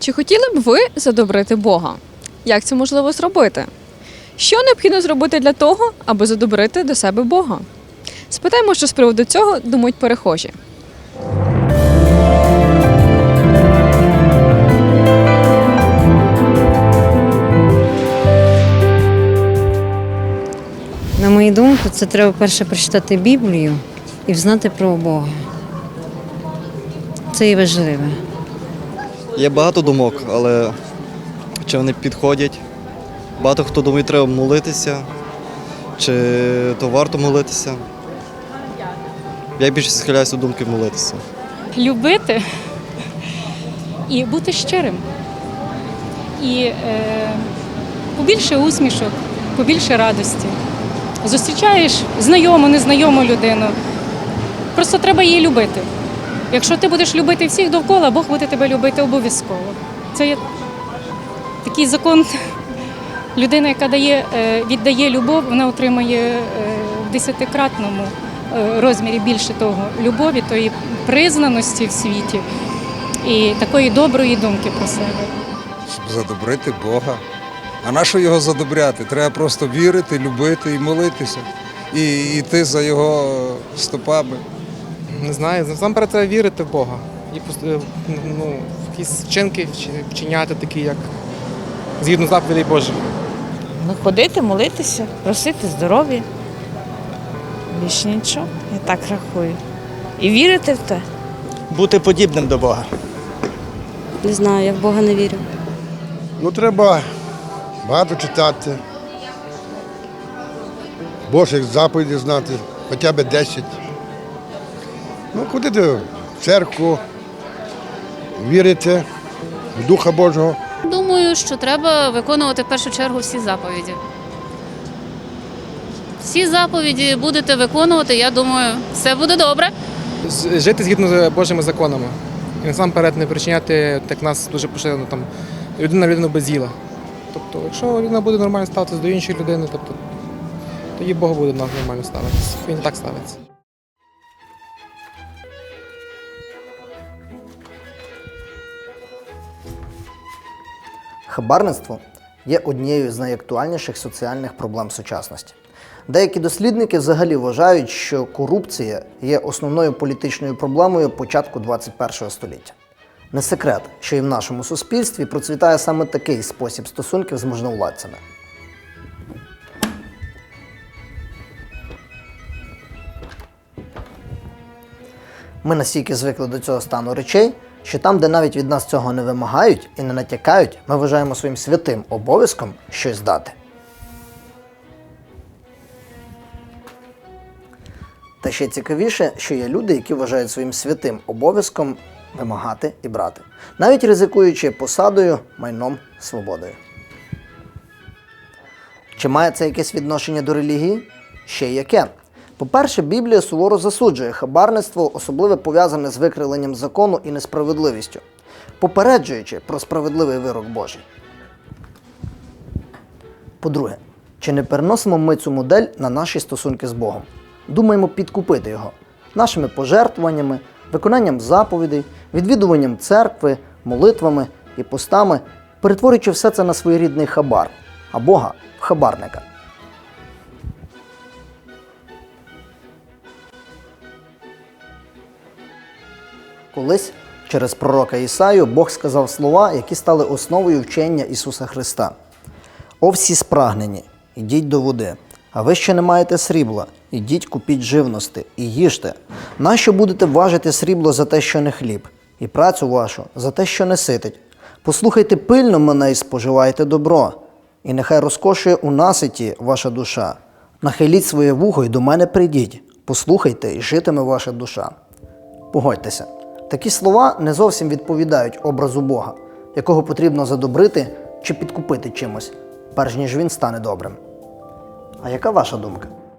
Чи хотіли б ви задобрити Бога? Як це можливо зробити? Що необхідно зробити для того, аби задобрити до себе Бога? Спитаємо, що з приводу цього думають перехожі. На мою думку, це треба перше прочитати Біблію і взнати про Бога. Це і важливе. Є багато думок, але чи вони підходять? Багато хто думає, треба молитися, чи то варто молитися. Я більше схиляюся до думки молитися. любити і бути щирим. І е, побільше усмішок, побільше радості. Зустрічаєш знайому, незнайому людину. Просто треба її любити. Якщо ти будеш любити всіх довкола, Бог буде тебе любити обов'язково. Це є такий закон. Людина, яка дає, е, віддає любов, вона отримує е, в десятикратному е, розмірі більше того любові, тої признаності в світі і такої доброї думки про себе. щоб задобрити Бога. А на що його задобряти? Треба просто вірити, любити і молитися, і йти за його стопами. Не знаю, насамперед треба вірити в Бога. І е, ну, якісь вчинки вчиняти такі, як згідно заповідей Божих. Ну, ходити, молитися, просити здоров'я. Більше нічого, я так рахую. І вірити в те. бути подібним до Бога. Не знаю, я в Бога не вірю. Ну, треба багато читати. Божих заповідей знати, хоча б 10. Ну, ходити в церкву, вірити в Духа Божого. Думаю, що треба виконувати в першу чергу всі заповіді. Всі заповіді будете виконувати, я думаю, все буде добре. Жити згідно з Божими законами. І насамперед не причиняти, так нас дуже поширено там людина людину без діла. Тобто, якщо людина буде нормально ставитися до іншої людини, тобто, тоді Бог буде нас нормально ставитися. Він і так ставиться. Хабарництво є однією з найактуальніших соціальних проблем сучасності. Деякі дослідники взагалі вважають, що корупція є основною політичною проблемою початку 21 століття. Не секрет, що і в нашому суспільстві процвітає саме такий спосіб стосунків з можновладцями. Ми настільки звикли до цього стану речей, що там, де навіть від нас цього не вимагають і не натякають, ми вважаємо своїм святим обов'язком щось дати. Та ще цікавіше, що є люди, які вважають своїм святим обов'язком вимагати і брати, навіть ризикуючи посадою, майном, свободою. Чи має це якесь відношення до релігії? Ще яке. По-перше, Біблія суворо засуджує хабарництво, особливо пов'язане з викриленням закону і несправедливістю, попереджуючи про справедливий вирок Божий. По-друге, чи не переносимо ми цю модель на наші стосунки з Богом? Думаємо підкупити його нашими пожертвуваннями, виконанням заповідей, відвідуванням церкви, молитвами і постами, перетворюючи все це на своєрідний хабар, а Бога в хабарника. Колись через пророка Ісаю Бог сказав слова, які стали основою вчення Ісуса Христа. О всі спрагнені, ідіть до води, а ви ще не маєте срібла, ідіть купіть живності і їжте. Нащо будете важити срібло за те, що не хліб, і працю вашу за те, що не ситить. Послухайте пильно мене і споживайте добро, і нехай розкошує у наситі ваша душа. Нахиліть своє вухо і до мене прийдіть, послухайте, і житиме ваша душа. Погодьтеся, такі слова не зовсім відповідають образу Бога, якого потрібно задобрити чи підкупити чимось, перш ніж він стане добрим. А яка ваша думка?